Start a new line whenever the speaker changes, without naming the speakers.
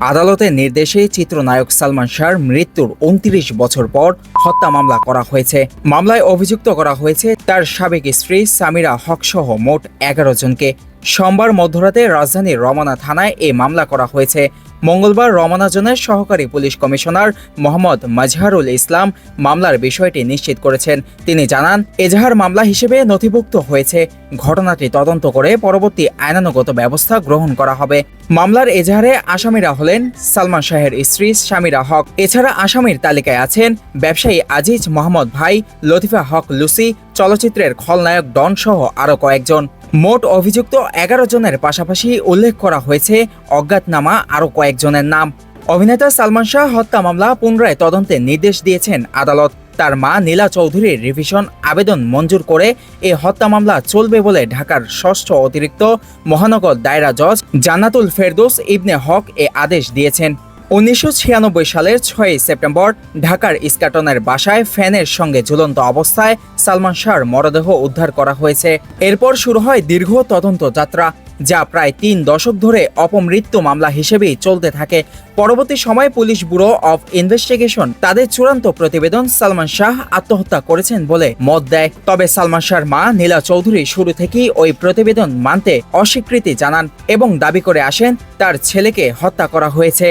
আদালতের নির্দেশে চিত্রনায়ক সালমান শাহর মৃত্যুর উনত্রিশ বছর পর হত্যা মামলা করা হয়েছে। মামলায় অভিযুক্ত করা হয়েছে তার সাবেক স্ত্রী সামিরা হক সহ মোট এগারো জনকে। সোমবার মধ্যরাতে রাজধানীর রমনা থানায় এ মামলা করা হয়েছে। মঙ্গলবার রমনা জোনের সহকারী পুলিশ কমিশনার মোহাম্মদ মাজহারুল ইসলাম মামলার বিষয়টি নিশ্চিত করেছেন। তিনি জানান, এজাহার মামলা হিসেবে নথিভুক্ত হয়েছে। ঘটনাটি তদন্ত করে পরবর্তী আইনানুগত ব্যবস্থা গ্রহণ করা হবে। মামলার এজাহারে আসামিরা হলেন সালমান শাহের স্ত্রী শামিরা হক। এছাড়া আসামির তালিকায় আছেন ব্যবসায়ী আজিজ মোহাম্মদ ভাই, লতিফা হক লুসি চলচ্চিত্রের খলনায়ক ডন সহ আরও কয়েকজন। মোট অভিযুক্ত এগারো জনের পাশাপাশি উল্লেখ করা হয়েছে, অজ্ঞাতনামা আরও কয়েকজনের নাম। অভিনেতা সালমান শাহ হত্যা মামলা পুনরায় তদন্তের নির্দেশ দিয়েছেন আদালত। তার মা নীলা চৌধুরীর রিভিশন আবেদন মঞ্জুর করে এ হত্যা মামলা চলবে বলে ঢাকার ষষ্ঠ অতিরিক্ত মহানগর দায়রা জজ জান্নাতুল ফেরদৌস ইবনে হক এ আদেশ দিয়েছেন। উনিশশো ছিয়ানব্বই সালের ছয়ই সেপ্টেম্বর ঢাকার ইস্কাটনের বাসায় ফ্যানের সঙ্গে ঝুলন্ত অবস্থায় সালমান শাহর মরদেহ উদ্ধার করা হয়েছে। এরপর শুরু হয় দীর্ঘ তদন্ত যাত্রা, যা প্রায় তিন দশক ধরে অপমৃত্যু মামলা হিসেবেই চলতে থাকে। পরবর্তী সময়ে পুলিশ ব্যুরো অফ ইনভেস্টিগেশন তাদের চূড়ান্ত প্রতিবেদন সালমান শাহ আত্মহত্যা করেছেন বলে মত দেয়। তবে সালমান শাহর মা নীলা চৌধুরী শুরু থেকেই ওই প্রতিবেদন মানতে অস্বীকৃতি জানান এবং দাবি করে আসেন, তার ছেলেকে হত্যা করা হয়েছে।